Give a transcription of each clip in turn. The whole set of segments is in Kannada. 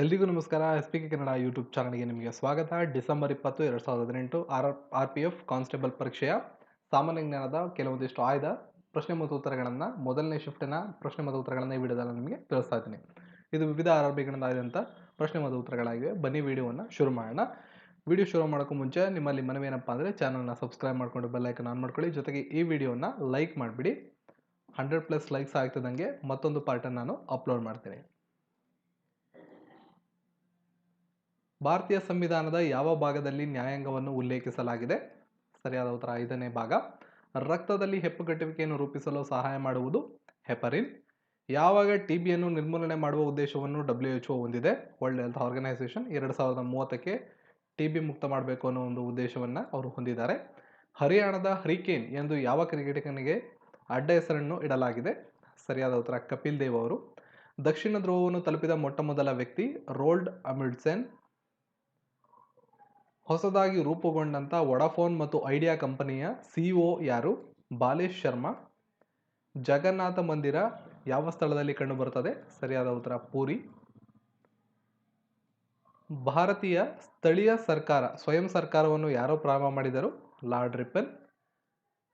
ಎಲ್ರಿಗೂ ನಮಸ್ಕಾರ. S P K Kannada YouTube ಚಾನಲ್ಗೆ ನಿಮಗೆ ಸ್ವಾಗತ. ಡಿಸೆಂಬರ್ ಇಪ್ಪತ್ತು, ಎರಡು ಸಾವಿರದ ಹದಿನೆಂಟು R R P F constable ಪರೀಕ್ಷೆಯ ಸಾಮಾನ್ಯ ಜ್ಞಾನದ ಕೆಲವೊಂದಿಷ್ಟು ಆಯ್ದ ಪ್ರಶ್ನೆ ಮತ್ತು ಉತ್ತರಗಳನ್ನು, ಮೊದಲನೇ ಶಿಫ್ಟಿನ ಪ್ರಶ್ನೆ ಮತ್ತು ಉತ್ತರಗಳನ್ನು ಈ ವಿಡಿಯೋದಲ್ಲಿ ನಿಮಗೆ ತಿಳಿಸ್ತಾ ಇದ್ದೀನಿ. ಇದು ವಿವಿಧ ಆರ್ ಆರ್ ಬಿಗಳಿಂದ ಆದಂಥ ಪ್ರಶ್ನೆ ಮತ್ತು ಉತ್ತರಗಳಾಗಿವೆ. ಬನ್ನಿ ವಿಡಿಯೋವನ್ನು ಶುರು ಮಾಡೋಣ. ವಿಡಿಯೋ ಶುರು ಮಾಡೋಕ್ಕೂ ಮುಂಚೆ ನಿಮ್ಮಲ್ಲಿ ಮನವಿ ಏನಪ್ಪ ಅಂದರೆ ಚಾನಲ್ನ ಸಬ್ಸ್ಕ್ರೈಬ್ ಮಾಡಿಕೊಂಡು ಬೆಲ್ಲೈಕನ್ ಆನ್ ಮಾಡ್ಕೊಳ್ಳಿ. ಜೊತೆಗೆ ಈ ವಿಡಿಯೋನ ಲೈಕ್ ಮಾಡಿಬಿಡಿ. ಹಂಡ್ರೆಡ್ ಪ್ಲಸ್ ಲೈಕ್ಸ್ ಆಗ್ತಿದ್ದಂಗೆ ಮತ್ತೊಂದು ಪಾರ್ಟನ್ನು ನಾನು ಅಪ್ಲೋಡ್ ಮಾಡ್ತೀನಿ. ಭಾರತೀಯ ಸಂವಿಧಾನದ ಯಾವ ಭಾಗದಲ್ಲಿ ನ್ಯಾಯಾಂಗವನ್ನು ಉಲ್ಲೇಖಿಸಲಾಗಿದೆ? ಸರಿಯಾದ ಉತ್ತರ ಐದನೇ ಭಾಗ. ರಕ್ತದಲ್ಲಿ ಹೆಪ್ಪುಗಟ್ಟುವಿಕೆಯನ್ನು ರೂಪಿಸಲು ಸಹಾಯ ಮಾಡುವುದು. ಹೆಪರಿನ್. ಯಾವಾಗ ಟಿ ಬಿಯನ್ನು ನಿರ್ಮೂಲನೆ ಮಾಡುವ ಉದ್ದೇಶವನ್ನು ಡಬ್ಲ್ಯೂ ಎಚ್ ಒ ಹೊಂದಿದೆ. ವರ್ಲ್ಡ್ ಹೆಲ್ತ್ ಆರ್ಗನೈಸೇಷನ್ ಎರಡು ಸಾವಿರದ ಮೂವತ್ತಕ್ಕೆ ಟಿ ಬಿ ಮುಕ್ತ ಮಾಡಬೇಕು ಅನ್ನೋ ಒಂದು ಉದ್ದೇಶವನ್ನು ಅವರು ಹೊಂದಿದ್ದಾರೆ. ಹರಿಯಾಣದ ಹರಿಕೇನ್ ಎಂದು ಯಾವ ಕ್ರಿಕೆಟಿಗನಿಗೆ ಅಡ್ಡ ಹೆಸರನ್ನು ಇಡಲಾಗಿದೆ? ಸರಿಯಾದ ಉತ್ತರ ಕಪಿಲ್ ದೇವ್ ಅವರು. ದಕ್ಷಿಣ ಧ್ರುವವನ್ನು ತಲುಪಿದ ಮೊಟ್ಟ ಮೊದಲ ವ್ಯಕ್ತಿ ರೋಲ್ಡ್ ಅಮಿಡ್ಸೆನ್. ಹೊಸದಾಗಿ ರೂಪುಗೊಂಡಂಥ ವಡಾಫೋನ್ ಮತ್ತು ಐಡಿಯಾ ಕಂಪನಿಯ ಸಿಇಒ ಯಾರು? ಬಾಲೇಶ್ ಶರ್ಮಾ. ಜಗನ್ನಾಥ ಮಂದಿರ ಯಾವ ಸ್ಥಳದಲ್ಲಿ ಕಂಡುಬರುತ್ತದೆ? ಸರಿಯಾದ ಉತ್ತರ, ಪೂರಿ. ಭಾರತೀಯ ಸ್ಥಳೀಯ ಸರ್ಕಾರ, ಸ್ವಯಂ ಸರ್ಕಾರವನ್ನು ಯಾರೋ ಪ್ರಾರಂಭ ಮಾಡಿದರು? ಲಾರ್ಡ್ ರಿಪನ್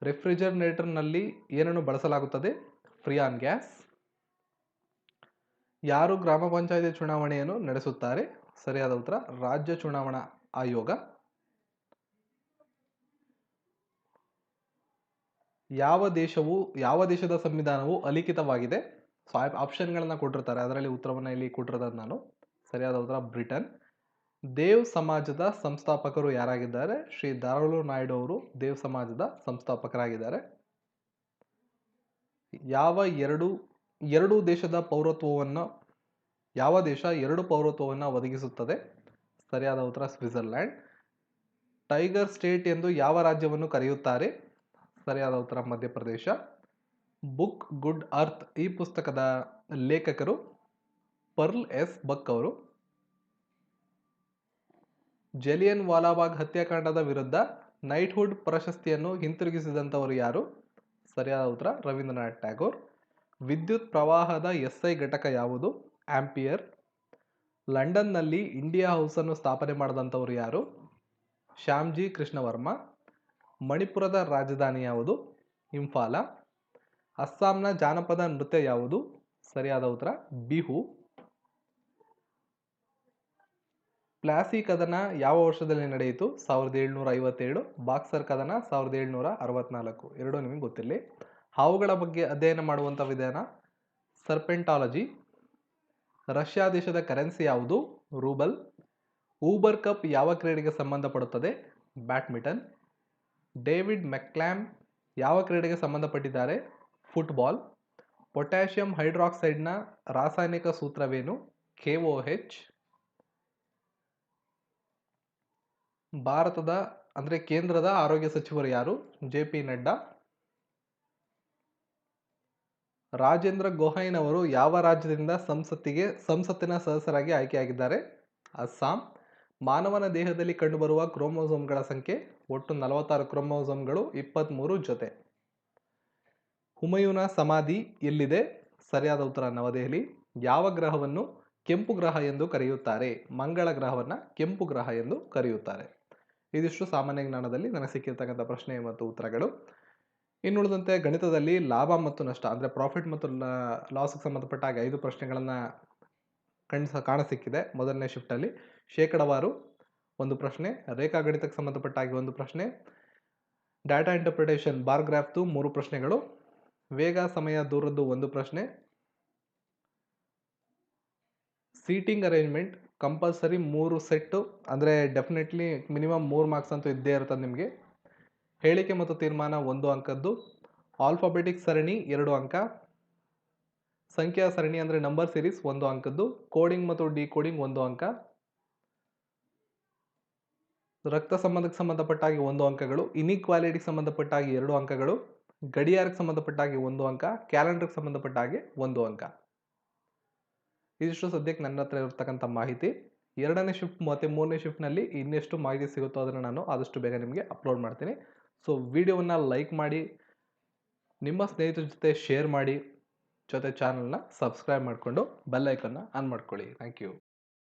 ರೆಫ್ರಿಜರೇಟರ್ನಲ್ಲಿ ಏನನ್ನು ಬಳಸಲಾಗುತ್ತದೆ? Freon gas. ಯಾರು ಗ್ರಾಮ ಪಂಚಾಯತಿ ಚುನಾವಣೆಯನ್ನು ನಡೆಸುತ್ತಾರೆ? ಸರಿಯಾದ ಉತ್ತರ, ರಾಜ್ಯ ಚುನಾವಣಾ ಆಯೋಗ ಯಾವ ದೇಶವು, ಯಾವ ದೇಶದ ಸಂವಿಧಾನವು ಅಲಿಖಿತವಾಗಿದೆ? ಸೊ ಆಪ್ಷನ್ಗಳನ್ನು ಕೊಟ್ಟಿರ್ತಾರೆ. ಅದರಲ್ಲಿ ಉತ್ತರವನ್ನು ಇಲ್ಲಿ ಕೊಟ್ಟಿರೋದು ನಾನು. ಸರಿಯಾದ ಉತ್ತರ, ಬ್ರಿಟನ್. ದೇವ್ ಸಮಾಜದ ಸಂಸ್ಥಾಪಕರು ಯಾರಾಗಿದ್ದಾರೆ? ಶ್ರೀ ದಾರುಲು ನಾಯ್ಡು ಅವರು ದೇವ್ ಸಮಾಜದ ಸಂಸ್ಥಾಪಕರಾಗಿದ್ದಾರೆ. ಯಾವ ಎರಡು ಎರಡು ದೇಶದ ಪೌರತ್ವವನ್ನು, ಯಾವ ದೇಶ ಎರಡು ಪೌರತ್ವವನ್ನು ಒದಗಿಸುತ್ತದೆ? ಸರಿಯಾದ ಉತ್ತರ ಸ್ವಿಟ್ಜರ್ಲ್ಯಾಂಡ್. ಟೈಗರ್ ಸ್ಟೇಟ್ ಎಂದು ಯಾವ ರಾಜ್ಯವನ್ನು ಕರೆಯುತ್ತಾರೆ? ಸರಿಯಾದ ಉತ್ತರ ಮಧ್ಯಪ್ರದೇಶ. ಬುಕ್ ಗುಡ್ ಅರ್ತ್ ಈ ಪುಸ್ತಕದ ಲೇಖಕರು ಪರ್ಲ್ ಎಸ್. ಬಕ್ ಅವರು. ಜಲಿಯನ್ ವಾಲಾಬಾಗ್ ಹತ್ಯಾಕಾಂಡದ ವಿರುದ್ಧ ನೈಟ್ಹುಡ್ ಪ್ರಶಸ್ತಿಯನ್ನು ಹಿಂತಿರುಗಿಸಿದಂಥವರು ಯಾರು? ಸರಿಯಾದ ಉತ್ತರ ರವೀಂದ್ರನಾಥ್ ಟ್ಯಾಗೋರ್. ವಿದ್ಯುತ್ ಪ್ರವಾಹದ ಎಸ್ಐ ಘಟಕ ಯಾವುದು? ಆಂಪಿಯರ್. ಲಂಡನ್ನಲ್ಲಿ ಇಂಡಿಯಾ ಹೌಸನ್ನು ಸ್ಥಾಪನೆ ಮಾಡಿದಂಥವ್ರು ಯಾರು? ಶ್ಯಾಮ್ಜಿ ಕೃಷ್ಣವರ್ಮ, ಮಣಿಪುರದ ರಾಜಧಾನಿ ಯಾವುದು? ಇಂಫಾಲ, ಅಸ್ಸಾಂನ ಜಾನಪದ ನೃತ್ಯ ಯಾವುದು? ಸರಿಯಾದ ಉತ್ತರ, ಬಿಹು. ಪ್ಲಾಸಿ ಕದನ ಯಾವ ವರ್ಷದಲ್ಲಿ ನಡೆಯಿತು? ಸಾವಿರದ ಏಳ್ನೂರ ಐವತ್ತೇಳು, ಬಾಕ್ಸರ್ ಕದನ ಸಾವಿರದ ಏಳ್ನೂರ ಅರವತ್ನಾಲ್ಕು. ಎರಡೂ ನಿಮಗೆ ಗೊತ್ತಿರಲಿ. ಹಾವುಗಳ ಬಗ್ಗೆ ಅಧ್ಯಯನ ಮಾಡುವಂಥ ವಿಧಾನ, ಸರ್ಪೆಂಟಾಲಜಿ ರಷ್ಯಾ ದೇಶದ ಕರೆನ್ಸಿ ಯಾವುದು? ರೂಬಲ್. ಊಬರ್ ಕಪ್ ಯಾವ ಕ್ರೀಡೆಗೆ ಸಂಬಂಧಪಡುತ್ತದೆ? ಬ್ಯಾಡ್ಮಿಂಟನ್. ಡೇವಿಡ್ ಮೆಕ್ಲ್ಯಾಮ್ ಯಾವ ಕ್ರೀಡೆಗೆ ಸಂಬಂಧಪಟ್ಟಿದ್ದಾರೆ? ಫುಟ್ಬಾಲ್. ಪೊಟ್ಯಾಷಿಯಂ ಹೈಡ್ರಾಕ್ಸೈಡ್ನ ರಾಸಾಯನಿಕ ಸೂತ್ರವೇನು? ಕೆ ಒ ಹೆಚ್ ಭಾರತದ, ಅಂದರೆ ಕೇಂದ್ರದ ಆರೋಗ್ಯ ಸಚಿವರು ಯಾರು? J P Nadda. Rajendra Gohain ಅವರು ಯಾವ ರಾಜ್ಯದಿಂದ ಸಂಸತ್ತಿಗೆ, ಸಂಸತ್ತಿನ ಸದಸ್ಯರಾಗಿ ಆಯ್ಕೆಯಾಗಿದ್ದಾರೆ? ಅಸ್ಸಾಂ. ಮಾನವನ ದೇಹದಲ್ಲಿ ಕಂಡುಬರುವ ಕ್ರೋಮೋಸೋಮ್ಗಳ ಸಂಖ್ಯೆ, ಒಟ್ಟು ನಲವತ್ತಾರು ಕ್ರೋಮೋಸೋಮ್ಗಳು ಇಪ್ಪತ್ತ್ಮೂರು ಜೊತೆ. ಹುಮಯೂನ ಸಮಾಧಿ ಎಲ್ಲಿದೆ? ಸರಿಯಾದ ಉತ್ತರ ನವದೆಹಲಿ. ಯಾವ ಗ್ರಹವನ್ನು ಕೆಂಪು ಗ್ರಹ ಎಂದು ಕರೆಯುತ್ತಾರೆ? ಮಂಗಳ ಗ್ರಹವನ್ನು ಕೆಂಪು ಗ್ರಹ ಎಂದು ಕರೆಯುತ್ತಾರೆ. ಇದಿಷ್ಟು ಸಾಮಾನ್ಯ ಜ್ಞಾನದಲ್ಲಿ ನನಗೆ ಸಿಕ್ಕಿರ್ತಕ್ಕಂಥ ಪ್ರಶ್ನೆ ಮತ್ತು ಉತ್ತರಗಳು. ಇನ್ನುಳಿದಂತೆ ಗಣಿತದಲ್ಲಿ ಲಾಭ ಮತ್ತು ನಷ್ಟ, ಅಂದರೆ ಪ್ರಾಫಿಟ್ ಮತ್ತು ಲಾಸ್ಗೆ ಸಂಬಂಧಪಟ್ಟ ಹಾಗೆ ಐದು ಪ್ರಶ್ನೆಗಳನ್ನು ಕಣ್ಸ ಕಾಣ ಸಿಕ್ಕಿದೆ ಮೊದಲನೇ ಶಿಫ್ಟಲ್ಲಿ ಶೇಕಡವಾರು ಒಂದು ಪ್ರಶ್ನೆ ರೇಖಾಗಣಿತಕ್ಕೆ ಸಂಬಂಧಪಟ್ಟ ಹಾಗೆ ಒಂದು ಪ್ರಶ್ನೆ. ಡಾಟಾ ಇಂಟರ್ಪ್ರಿಟೇಷನ್ ಬಾರ್ ಗ್ರಾಫ್ದು ಮೂರು ಪ್ರಶ್ನೆಗಳು. ವೇಗ, ಸಮಯ, ದೂರದ್ದು ಒಂದು ಪ್ರಶ್ನೆ. ಸೀಟಿಂಗ್ ಅರೇಂಜ್ಮೆಂಟ್ ಕಂಪಲ್ಸರಿ ಮೂರು ಸೆಟ್ಟು ಅಂದರೆ ಡೆಫಿನೆಟ್ಲಿ ಮಿನಿಮಮ್ ಮೂರು ಮಾರ್ಕ್ಸ್ ಅಂತೂ ಇದ್ದೇ ಇರ್ತದೆ ನಿಮಗೆ. ಹೇಳಿಕೆ ಮತ್ತು ತೀರ್ಮಾನ ಒಂದು ಅಂಕದ್ದು. ಆಲ್ಫಾಬೆಟಿಕ್ ಸರಣಿ ಎರಡು ಅಂಕ. ಸಂಖ್ಯಾ ಸರಣಿ ಅಂದರೆ ನಂಬರ್ ಸೀರೀಸ್ ಒಂದು ಅಂಕದ್ದು. ಕೋಡಿಂಗ್ ಮತ್ತು ಡಿ ಕೋಡಿಂಗ್ ಒಂದು ಅಂಕ. ರಕ್ತ ಸಂಬಂಧಕ್ಕೆ ಸಂಬಂಧಪಟ್ಟಾಗಿ ಒಂದು ಅಂಕಗಳು. ಇನಿಕ್ವಾಲಿಟಿಗೆ ಸಂಬಂಧಪಟ್ಟಾಗಿ ಎರಡು ಅಂಕಗಳು. ಗಡಿಯಾರಕ್ಕೆ ಸಂಬಂಧಪಟ್ಟಾಗಿ ಒಂದು ಅಂಕ. ಕ್ಯಾಲೆಂಡರ್ಗೆ ಸಂಬಂಧಪಟ್ಟಾಗಿ ಒಂದು ಅಂಕ. ಇದಿಷ್ಟು ಸದ್ಯಕ್ಕೆ ನನ್ನ ಹತ್ರ ಇರತಕ್ಕಂಥ ಮಾಹಿತಿ. ಎರಡನೇ ಶಿಫ್ಟ್ ಮತ್ತು ಮೂರನೇ ಶಿಫ್ಟ್ನಲ್ಲಿ ಇನ್ನೆಷ್ಟು ಮಾಹಿತಿ ಸಿಗುತ್ತೋ ಅದನ್ನು ನಾನು ಆದಷ್ಟು ಬೇಗ ನಿಮಗೆ ಅಪ್ಲೋಡ್ ಮಾಡ್ತೀನಿ. ಸೊ ವಿಡಿಯೋವನ್ನು ಲೈಕ್ ಮಾಡಿ, ನಿಮ್ಮ ಸ್ನೇಹಿತರ ಜೊತೆ ಶೇರ್ ಮಾಡಿ, ಜೊತೆ ಚಾನಲ್ನ ಸಬ್ಸ್ಕ್ರೈಬ್ ಮಾಡಿಕೊಂಡು ಬೆಲ್ ಐಕನ್ನ ಆನ್ ಮಾಡ್ಕೊಳ್ಳಿ. Thank you